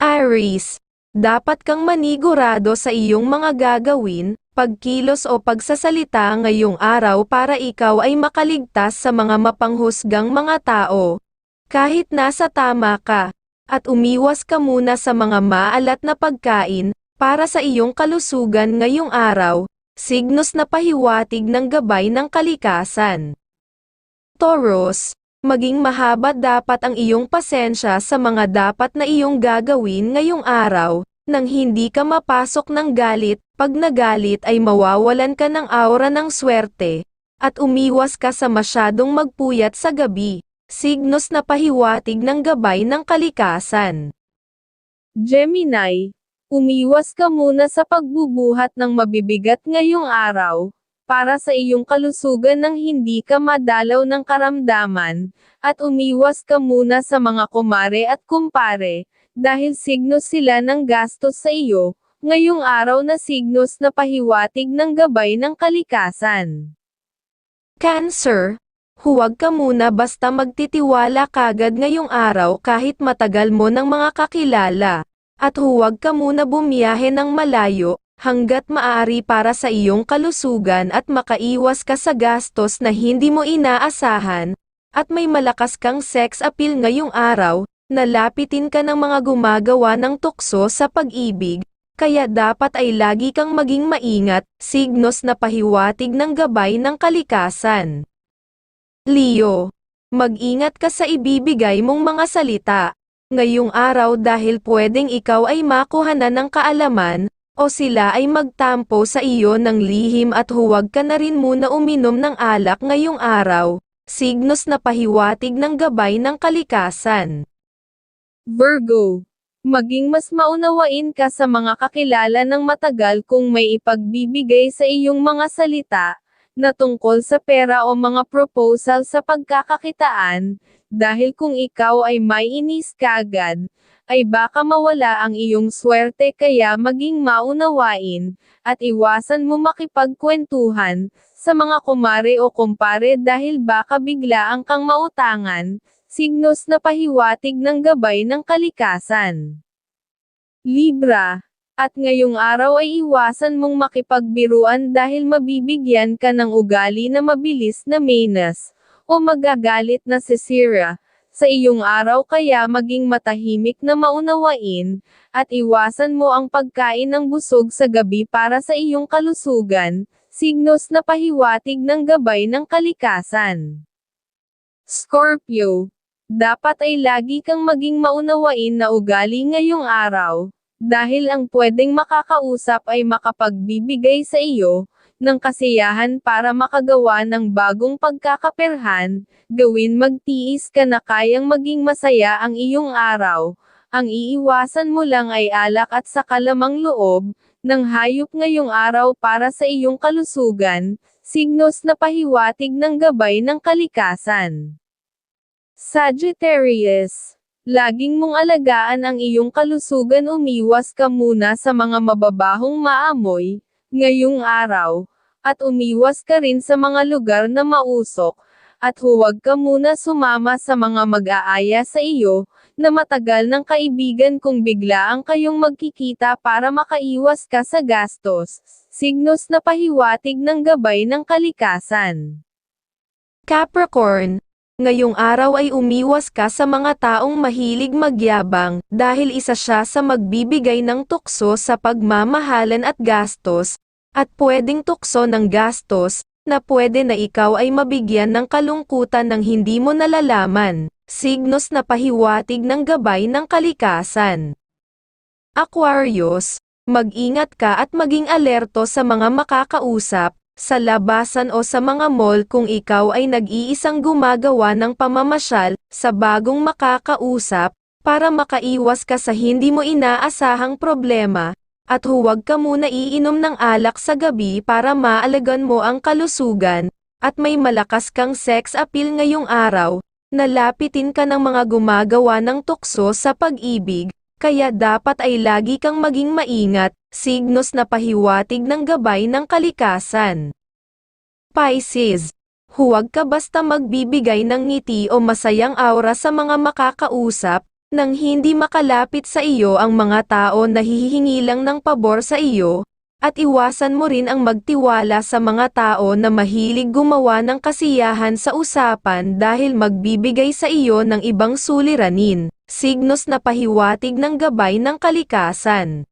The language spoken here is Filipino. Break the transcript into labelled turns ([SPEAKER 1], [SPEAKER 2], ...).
[SPEAKER 1] Aries, dapat kang manigurado sa iyong mga gagawin, pagkilos o pagsasalita ngayong araw para ikaw ay makaligtas sa mga mapanghusgang mga tao. Kahit nasa tama ka, at umiwas ka muna sa mga maalat na pagkain, para sa iyong kalusugan ngayong araw, signos na pahiwatig ng gabay ng kalikasan. Taurus, maging mahaba dapat ang iyong pasensya sa mga dapat na iyong gagawin ngayong araw, nang hindi ka mapasok ng galit, pag nagalit ay mawawalan ka ng aura ng swerte, at umiwas ka sa masyadong magpuyat sa gabi, signos na pahiwatig ng gabay ng kalikasan.
[SPEAKER 2] Gemini, umiwas ka muna sa pagbubuhat ng mabibigat ngayong araw, para sa iyong kalusugan nang hindi ka madalaw ng karamdaman, at umiwas ka muna sa mga kumare at kumpare, dahil signos sila ng gastos sa iyo, ngayong araw na signos na pahiwatig ng gabay ng kalikasan.
[SPEAKER 1] Cancer, huwag ka muna basta magtitiwala kagad ngayong araw kahit matagal mo ng mga kakilala, at huwag ka muna bumiyahe ng malayo, hanggat maaari para sa iyong kalusugan at makaiwas ka sa gastos na hindi mo inaasahan, at may malakas kang sex appeal ngayong araw, nalapitin ka ng mga gumagawa ng tukso sa pag-ibig, kaya dapat ay lagi kang maging maingat, signos na pahiwatig ng gabay ng kalikasan. Leo, mag-ingat ka sa ibibigay mong mga salita, ngayong araw dahil pwedeng ikaw ay makuhanan ng kaalaman, o sila ay magtampo sa iyo ng lihim at huwag ka na rin muna uminom ng alak ngayong araw, signos na pahiwatig ng gabay ng kalikasan.
[SPEAKER 2] Virgo, maging mas maunawain ka sa mga kakilala ng matagal kung may ipagbibigay sa iyong mga salita, na tungkol sa pera o mga proposal sa pagkakakitaan, dahil kung ikaw ay may inis kagad, ay baka mawala ang iyong swerte kaya maging maunawain, at iwasan mo makipagkwentuhan, sa mga kumare o kumpare dahil baka bigla ang kang mautangan, signos na pahiwatig ng gabay ng kalikasan. Libra, at ngayong araw ay iwasan mong makipagbiruan dahil mabibigyan ka ng ugali na mabilis na menas, o magagalit na sisira, sa iyong araw kaya maging matahimik na maunawain, at iwasan mo ang pagkain ng busog sa gabi para sa iyong kalusugan, signos na pahiwatig ng gabay ng kalikasan. Scorpio, dapat ay lagi kang maging maunawain na ugali ngayong araw, dahil ang pwedeng makakausap ay makapagbibigay sa iyo, ng kasiyahan para makagawa ng bagong pagkakaperhan, gawin magtiis ka na kayang maging masaya ang iyong araw, ang iiwasan mo lang ay alak at sa kalamang loob, ng hayop ngayong araw para sa iyong kalusugan, signos na pahiwatig ng gabay ng kalikasan. Sagittarius Laging mong alagaan ang iyong kalusugan umiwas ka muna sa mga mababahong maamoy, ngayong araw, at umiwas ka rin sa mga lugar na mausok, at huwag ka muna sumama sa mga mag-aaya sa iyo, na matagal ng kaibigan kung biglaan kayong magkikita para makaiwas ka sa gastos, signos na pahiwatig ng gabay ng kalikasan.
[SPEAKER 1] Capricorn, ngayong araw ay umiwas ka sa mga taong mahilig magyabang, dahil isa siya sa magbibigay ng tukso sa pagmamahalan at gastos, at pwedeng tukso ng gastos, na pwede na ikaw ay mabigyan ng kalungkutan ng hindi mo nalalaman, signos na pahiwatig ng gabay ng kalikasan. Aquarius, mag-ingat ka at maging alerto sa mga makakausap, sa labasan o sa mga mall kung ikaw ay nag-iisang gumagawa ng pamamasyal, sa bagong makakausap, para makaiwas ka sa hindi mo inaasahang problema, at huwag ka muna iinom ng alak sa gabi para maalagan mo ang kalusugan, at may malakas kang sex appeal ngayong araw, nalapitin ka ng mga gumagawa ng tukso sa pag-ibig, kaya dapat ay lagi kang maging maingat, signos na pahiwatig ng gabay ng kalikasan. Pisces, huwag ka basta magbibigay ng ngiti o masayang aura sa mga makakausap, Nang hindi makalapit sa iyo ang mga tao na hihingi lang ng pabor sa iyo, at iwasan mo rin ang magtiwala sa mga tao na mahilig gumawa ng kasiyahan sa usapan dahil magbibigay sa iyo ng ibang suliranin, signos na pahiwatig ng gabay ng kalikasan.